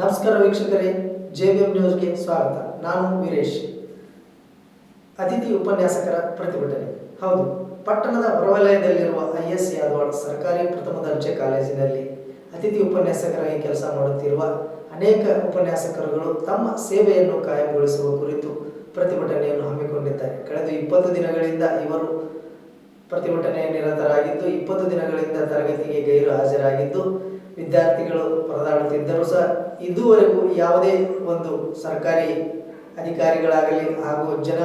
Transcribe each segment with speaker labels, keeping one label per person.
Speaker 1: ನಮಸ್ಕಾರ ವೀಕ್ಷಕರೇ J B M ನ್ಯೂಸ್ಗೆ ಸ್ವಾಗತ. ನಾನು ವೀರೇಶ್. ಅತಿಥಿ ಉಪನ್ಯಾಸಕರ ಪ್ರತಿಭಟನೆ. ಹೌದು, ಪಟ್ಟಣದ ಹೊರವಲಯದಲ್ಲಿರುವ ಐ ಎಸ್ ಯಾದವಾಡ್ ಸರ್ಕಾರಿ ಪ್ರಥಮ ದರ್ಜೆ ಕಾಲೇಜಿನಲ್ಲಿ ಅತಿಥಿ ಉಪನ್ಯಾಸಕರಾಗಿ ಕೆಲಸ ಮಾಡುತ್ತಿರುವ ಅನೇಕ ಉಪನ್ಯಾಸಕರುಗಳು ತಮ್ಮ ಸೇವೆಯನ್ನು ಕಾಯಂಗೊಳಿಸುವ ಕುರಿತು ಪ್ರತಿಭಟನೆಯನ್ನು ಹಮ್ಮಿಕೊಂಡಿದ್ದಾರೆ. ಕಳೆದ ಇಪ್ಪತ್ತು ದಿನಗಳಿಂದ ಇವರು ಪ್ರತಿಭಟನೆಯ ನಿರತರಾಗಿದ್ದು, ಇಪ್ಪತ್ತು ದಿನಗಳಿಂದ ತರಗತಿಗೆ ಗೈರು ಹಾಜರಾಗಿದ್ದು, ವಿದ್ಯಾರ್ಥಿಗಳು ಪರದಾಡುತ್ತಿದ್ದರೂ ಸಹ ಇದುವರೆಗೂ ಯಾವುದೇ ಒಂದು ಸರ್ಕಾರಿ ಅಧಿಕಾರಿಗಳಾಗಲಿ ಹಾಗೂ ಜನ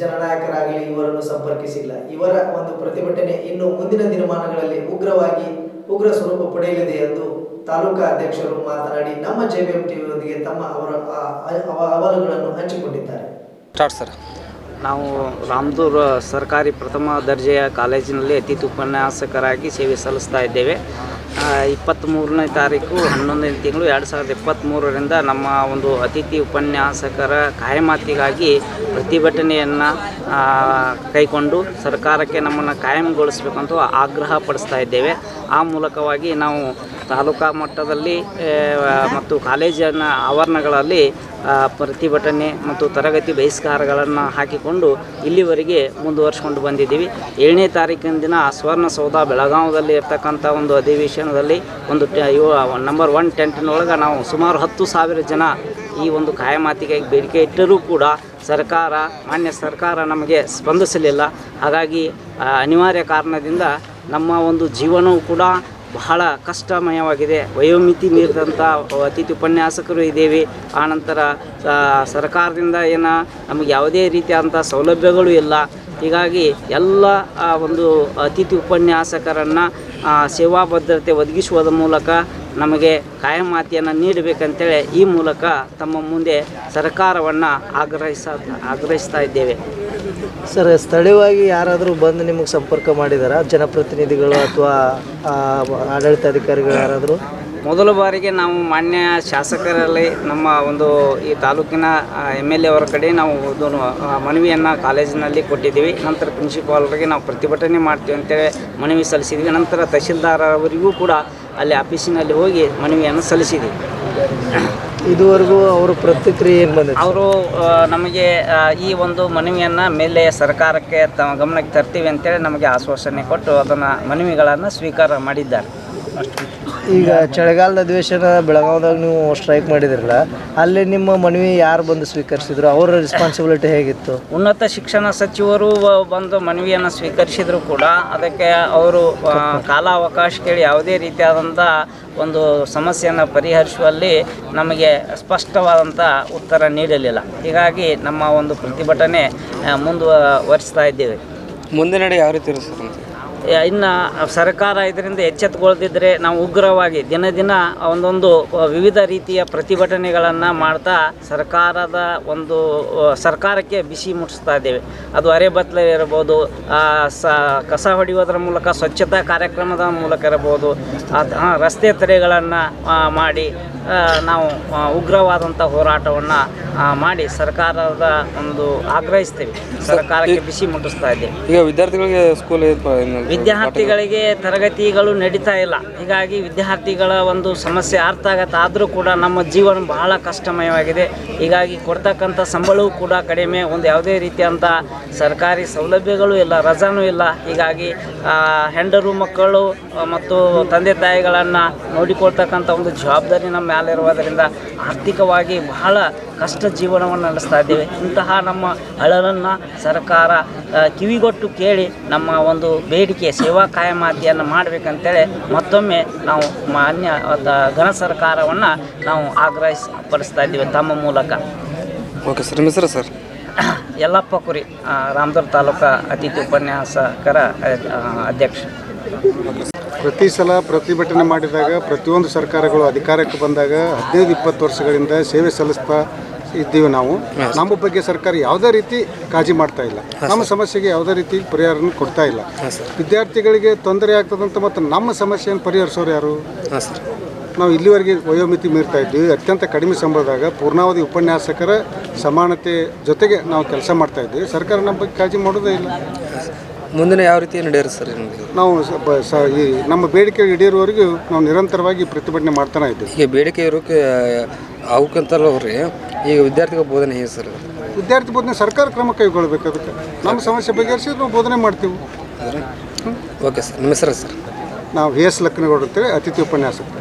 Speaker 1: ಜನನಾಯಕರಾಗಲಿ ಇವರನ್ನು ಸಂಪರ್ಕಿಸಿಲ್ಲ. ಇವರ ಒಂದು ಪ್ರತಿಭಟನೆ ಇನ್ನು ಮುಂದಿನ ದಿನಮಾನಗಳಲ್ಲಿ ಉಗ್ರವಾಗಿ ಉಗ್ರ ಸ್ವರೂಪ ಪಡೆಯಲಿದೆ ಎಂದು ತಾಲೂಕಾ ಅಧ್ಯಕ್ಷರು ಮಾತನಾಡಿ ನಮ್ಮ ಜೆಬಿಎಂ ಟಿವಿಯೊಂದಿಗೆ ತಮ್ಮ ಅವರ ಅಹವಾಲುಗಳನ್ನು ಹಂಚಿಕೊಂಡಿದ್ದಾರೆ.
Speaker 2: Start sir.
Speaker 3: ನಾವು ರಾಮದೂರ್ ಸರ್ಕಾರಿ ಪ್ರಥಮ ದರ್ಜೆಯ ಕಾಲೇಜಿನಲ್ಲಿ ಅತಿಥಿ ಉಪನ್ಯಾಸಕರಾಗಿ ಸೇವೆ ಸಲ್ಲಿಸ್ತಾ ಇದ್ದೇವೆ. ಇಪ್ಪತ್ತ್ಮೂರನೇ ತಾರೀಕು ಹನ್ನೊಂದನೇ ತಿಂಗಳು ಎರಡು ಸಾವಿರದ ಇಪ್ಪತ್ತ್ಮೂರರಿಂದ ನಮ್ಮ ಒಂದು ಅತಿಥಿ ಉಪನ್ಯಾಸಕರ ಕಾಯಮಾತಿಗಾಗಿ ಪ್ರತಿಭಟನೆಯನ್ನು ಕೈಕೊಂಡು ಸರ್ಕಾರಕ್ಕೆ ನಮ್ಮನ್ನು ಕಾಯಂಗೊಳಿಸಬೇಕಂತ ಆಗ್ರಹ ಪಡಿಸ್ತಾ ಇದ್ದೇವೆ. ಆ ಮೂಲಕವಾಗಿ ನಾವು ತಾಲೂಕಾ ಮಟ್ಟದಲ್ಲಿ ಮತ್ತು ಕಾಲೇಜಿನ ಆವರಣಗಳಲ್ಲಿ ಪ್ರತಿಭಟನೆ ಮತ್ತು ತರಗತಿ ಬಹಿಷ್ಕಾರಗಳನ್ನು ಹಾಕಿಕೊಂಡು ಇಲ್ಲಿವರೆಗೆ ಮುಂದುವರಿಸ್ಕೊಂಡು ಬಂದಿದ್ದೀವಿ. ಏಳನೇ ತಾರೀಕಿನ ದಿನ ಸ್ವರ್ಣಸೌಧ ಬೆಳಗಾವದಲ್ಲಿ ಇರ್ತಕ್ಕಂಥ ಒಂದು ಅಧಿವೇಶನದಲ್ಲಿ ಒಂದು ನಂಬರ್ ಒನ್ ಟೆಂಟಿನೊಳಗೆ ನಾವು ಸುಮಾರು ಹತ್ತು ಸಾವಿರ ಜನ ಈ ಒಂದು ಕಾಯಮಾತಿಗೆ ಬೇಡಿಕೆ ಇಟ್ಟರೂ ಕೂಡ ಸರ್ಕಾರ, ಮಾನ್ಯ ಸರ್ಕಾರ ನಮಗೆ ಸ್ಪಂದಿಸಲಿಲ್ಲ. ಹಾಗಾಗಿ ಅನಿವಾರ್ಯ ಕಾರಣದಿಂದ ನಮ್ಮ ಒಂದು ಜೀವನವೂ ಕೂಡ ಬಹಳ ಕಷ್ಟಮಯವಾಗಿದೆ. ವಯೋಮಿತಿ ಮೀರಿದಂಥ ಅತಿಥಿ ಉಪನ್ಯಾಸಕರು ಇದ್ದೇವೆ. ಆನಂತರ ಸರ್ಕಾರದಿಂದ ಏನು, ನಮಗೆ ಯಾವುದೇ ರೀತಿಯಾದಂಥ ಸೌಲಭ್ಯಗಳು ಇಲ್ಲ. ಹೀಗಾಗಿ ಎಲ್ಲ ಒಂದು ಅತಿಥಿ ಉಪನ್ಯಾಸಕರನ್ನು ಸೇವಾ ಭದ್ರತೆ ಒದಗಿಸುವುದರ ಮೂಲಕ ನಮಗೆ ಕಾಯಮಾತಿಯನ್ನು ನೀಡಬೇಕಂತೇಳಿ ಈ ಮೂಲಕ ತಮ್ಮ ಮುಂದೆ ಸರ್ಕಾರವನ್ನು ಆಗ್ರಹಿಸ, ಆಗ್ರಹಿಸ್ತಾ ಇದ್ದೇವೆ.
Speaker 1: ಸರ್, ಸ್ಥಳೀಯವಾಗಿ ಯಾರಾದರೂ ಬಂದು ನಿಮಗೆ ಸಂಪರ್ಕ ಮಾಡಿದಾರಾ? ಜನಪ್ರತಿನಿಧಿಗಳು ಅಥವಾ ಆಡಳಿತಾಧಿಕಾರಿಗಳು ಯಾರಾದರೂ?
Speaker 3: ಮೊದಲ ಬಾರಿಗೆ ನಾವು ಮಾನ್ಯ ಶಾಸಕರಲ್ಲಿ ನಮ್ಮ ಒಂದು ಈ ತಾಲೂಕಿನ ಎಂ ಎಲ್ ಎವರ ಕಡೆ ನಾವು ಒಂದು ಮನವಿಯನ್ನು ಕಾಲೇಜಿನಲ್ಲಿ ಕೊಟ್ಟಿದ್ದೀವಿ. ನಂತರ ಪ್ರಿನ್ಸಿಪಾಲ್ರಿಗೆ ನಾವು ಪ್ರತಿಭಟನೆ ಮಾಡ್ತೀವಿ ಅಂತೇಳಿ ಮನವಿ ಸಲ್ಲಿಸಿದ್ವಿ. ನಂತರ ತಹಶೀಲ್ದಾರರವರಿಗೂ ಕೂಡ ಅಲ್ಲಿ ಆಫೀಸಿನಲ್ಲಿ ಹೋಗಿ ಮನವಿಯನ್ನು ಸಲ್ಲಿಸಿದ್ದೀವಿ
Speaker 1: ಇದುವರೆಗೂ ಅವರ ಪ್ರತಿಕ್ರಿಯೆ ಏನು
Speaker 3: ಅವರು ನಮಗೆ ಈ ಒಂದು ಮನವಿಯನ್ನು ಮೇಲೆ ಸರ್ಕಾರಕ್ಕೆ ತಮ್ಮ ಗಮನಕ್ಕೆ ತರ್ತೀವಿ ಅಂತೇಳಿ ನಮಗೆ ಆಶ್ವಾಸನೆ ಕೊಟ್ಟು ಅದನ್ನ ಮನವಿಗಳನ್ನು ಸ್ವೀಕಾರ ಮಾಡಿದ್ದಾರೆ.
Speaker 1: ಈಗ ಚಳಿಗಾಲದ ಅಧಿವೇಶನ ಬೆಳಗಾವದಾಗ ನೀವು ಸ್ಟ್ರೈಕ್ ಮಾಡಿದಿರಲ್ಲ ಅಲ್ಲಿ ನಿಮ್ಮ ಮನವಿ ಯಾರು ಬಂದು ಸ್ವೀಕರಿಸಿದ್ರು? ಅವರ ರೆಸ್ಪಾನ್ಸಿಬಿಲಿಟಿ ಹೇಗಿತ್ತು?
Speaker 3: ಉನ್ನತ ಶಿಕ್ಷಣ ಸಚಿವರು ಬಂದು ಮನವಿಯನ್ನು ಸ್ವೀಕರಿಸಿದ್ರು ಕೂಡ. ಅದಕ್ಕೆ ಅವರು ಕಾಲಾವಕಾಶ ಕೇಳಿ ಯಾವುದೇ ರೀತಿಯಾದಂಥ ಒಂದು ಸಮಸ್ಯೆಯನ್ನು ಪರಿಹರಿಸುವಲ್ಲಿ ನಮಗೆ ಸ್ಪಷ್ಟವಾದಂಥ ಉತ್ತರ ನೀಡಲಿಲ್ಲ. ಹೀಗಾಗಿ ನಮ್ಮ ಒಂದು ಪ್ರತಿಭಟನೆ ಮುಂದುವರಿಸ್ತಾ ಇದ್ದೇವೆ.
Speaker 2: ಮುಂದಿನಡೆ ಯಾವ ರೀತಿ ಇರುತ್ತೆ
Speaker 3: ಇನ್ನು ಸರ್ಕಾರ ಇದರಿಂದ ಎಚ್ಚೆತ್ತುಗೊಳ್ದಿದ್ರೆ ನಾವು ಉಗ್ರವಾಗಿ ದಿನ ದಿನ ಒಂದೊಂದು ವಿವಿಧ ರೀತಿಯ ಪ್ರತಿಭಟನೆಗಳನ್ನು ಮಾಡ್ತಾ ಸರ್ಕಾರದ ಒಂದು ಸರ್ಕಾರಕ್ಕೆ ಬಿಸಿ ಮುಟ್ಟಿಸ್ತಾ ಇದ್ದೇವೆ. ಅದು ಅರೆಬತ್ಲೆ ಇರ್ಬೋದು ಸ, ಕಸ ಹೊಡೆಯುವುದರ ಮೂಲಕ ಸ್ವಚ್ಛತಾ ಕಾರ್ಯಕ್ರಮದ ಮೂಲಕ ಇರಬಹುದು ರಸ್ತೆ ತಡೆಗಳನ್ನು ಮಾಡಿ ನಾವು ಉಗ್ರವಾದಂಥ ಹೋರಾಟವನ್ನು ಮಾಡಿ ಸರ್ಕಾರದ ಒಂದು ಆಗ್ರಹಿಸ್ತೇವೆ. ಸರ್ಕಾರಕ್ಕೆ ಬಿಸಿ ಮುಟ್ಟಿಸ್ತಾ ಇದ್ದೇವೆ.
Speaker 2: ಈಗ ವಿದ್ಯಾರ್ಥಿಗಳಿಗೆ ಸ್ಕೂಲ್
Speaker 3: ವಿದ್ಯಾರ್ಥಿಗಳಿಗೆ ತರಗತಿಗಳು ನಡೀತಾ ಇಲ್ಲ. ಹೀಗಾಗಿ ವಿದ್ಯಾರ್ಥಿಗಳ ಒಂದು ಸಮಸ್ಯೆ ಅರ್ಥ ಆಗತ್ತೆ. ಆದರೂ ಕೂಡ ನಮ್ಮ ಜೀವನ ಬಹಳ ಕಷ್ಟಮಯವಾಗಿದೆ. ಹೀಗಾಗಿ ಕೊಡ್ತಕ್ಕಂಥ ಸಂಬಳವೂ ಕೂಡ ಕಡಿಮೆ. ಒಂದು ಯಾವುದೇ ರೀತಿಯಂಥ ಸರ್ಕಾರಿ ಸೌಲಭ್ಯಗಳು ಇಲ್ಲ ರಜಾನೂ ಇಲ್ಲ. ಹೀಗಾಗಿ ಹೆಂಡರು ಮಕ್ಕಳು ಮತ್ತು ತಂದೆ ತಾಯಿಗಳನ್ನು ನೋಡಿಕೊಳ್ತಕ್ಕಂಥ ಒಂದು ಜವಾಬ್ದಾರಿ ನಮ್ಮ ಮೇಲಿರುವುದರಿಂದ ಆರ್ಥಿಕವಾಗಿ ಬಹಳ ಕಷ್ಟ ಜೀವನವನ್ನು ನಡೆಸ್ತಾ ಇದ್ದೇವೆ. ಇಂತಹ ನಮ್ಮ ಅಳಲನ್ನು ಸರ್ಕಾರ ಕಿವಿಗೊಟ್ಟು ಕೇಳಿ ನಮ್ಮ ಒಂದು ಬೇಡಿಕೆ ಸೇವಾ ಕಾಯಮಾತಿಯನ್ನು ಮಾಡಬೇಕಂತೇಳಿ ಮತ್ತೊಮ್ಮೆ ನಾವು ಮಾನ್ಯ ಘನ ಸರ್ಕಾರವನ್ನು ನಾವು ಆಗ್ರಹಿಸಿ ಪಡಿಸ್ತಾ ಇದ್ದೀವಿ ತಮ್ಮ ಮೂಲಕ.
Speaker 2: ಓಕೆ ಸರ್ ಮಿಸ್ರ ಹೆಸರು ಸರ್?
Speaker 3: ಯಲ್ಲಪ್ಪ ಕುರಿ ರಾಮದುರ್ ರಾಮದುರ್ಗ ತಾಲೂಕಾ ಅತಿಥಿ ಉಪನ್ಯಾಸಕರ ಅಧ್ಯಕ್ಷ.
Speaker 4: ಪ್ರತಿ ಸಲ ಪ್ರತಿಭಟನೆ ಮಾಡಿದಾಗ ಪ್ರತಿಯೊಂದು ಸರ್ಕಾರಗಳು ಅಧಿಕಾರಕ್ಕೆ ಬಂದಾಗ ಹದಿನೈದು ಇಪ್ಪತ್ತು ವರ್ಷಗಳಿಂದ ಸೇವೆ ಸಲ್ಲಿಸ್ತಾ ಇದ್ದೀವಿ ನಾವು. ನಮ್ಮ ಬಗ್ಗೆ ಸರ್ಕಾರ ಯಾವುದೇ ರೀತಿ ಕಾಳಜಿ ಮಾಡ್ತಾ ಇಲ್ಲ. ನಮ್ಮ ಸಮಸ್ಯೆಗೆ ಯಾವುದೇ ರೀತಿ ಪರಿಹಾರನ ಕೊಡ್ತಾ ಇಲ್ಲ. ವಿದ್ಯಾರ್ಥಿಗಳಿಗೆ ತೊಂದರೆ ಆಗ್ತದಂತ ಮತ್ತು ನಮ್ಮ ಸಮಸ್ಯೆಯನ್ನು ಪರಿಹರಿಸೋರು ಯಾರು? ನಾವು ಇಲ್ಲಿವರೆಗೆ ವಯೋಮಿತಿ ಮೀರ್ತಾ ಇದ್ದೀವಿ. ಅತ್ಯಂತ ಕಡಿಮೆ ಸಂಬಳದಾಗ ಪೂರ್ಣಾವಧಿ ಉಪನ್ಯಾಸಕರ ಸಮಾನತೆ ಜೊತೆಗೆ ನಾವು ಕೆಲಸ ಮಾಡ್ತಾ ಇದ್ದೀವಿ. ಸರ್ಕಾರ ನಮ್ಮ ಬಗ್ಗೆ ಕಾಳಜಿ ಮಾಡೋದೇ ಇಲ್ಲ.
Speaker 2: ಮುಂದಿನ ಯಾವ ರೀತಿ ನಡೆಯಿರಿ ಸರ್ ನಿಮಗೆ
Speaker 4: ನಾವು ಸ- ಬ- ಸ- ಈ ನಮ್ಮ ಬೇಡಿಕೆ ಈಡೇರುವವರೆಗೂ ನಾವು ನಿರಂತರವಾಗಿ ಪ್ರತಿಭಟನೆ ಮಾಡ್ತಾನೆ ಇದ್ದೀವಿ.
Speaker 2: ಈಗ ಬೇಡಿಕೆ ಇರೋಕೆ ಅವಕ್ಕಂತಲ್ಲ ಅವ್ರಿ ಈಗ ವಿದ್ಯಾರ್ಥಿಗಳ ಬೋಧನೆ ಹೇಗೆ ಸರ್?
Speaker 4: ವಿದ್ಯಾರ್ಥಿ ಬೋಧನೆ ಸರ್ಕಾರ ಕ್ರಮ ಕೈಗೊಳ್ಬೇಕು ಅದಕ್ಕೆ. ನಮ್ಮ ಸಮಸ್ಯೆ ಬಗೆಹರಿಸಿ ನಾವು ಬೋಧನೆ ಮಾಡ್ತೀವಿ.
Speaker 2: ಓಕೆ ಸರ್ ನಿಮ್ಮ ಹೆಸರು ಸರ್?
Speaker 4: ನಾವು ವಿ ಎಸ್ ಲಕ್ಕನಗೌಡ ಅಂತೇಳಿ ಅತಿಥಿ ಉಪನ್ಯಾಸಕರು.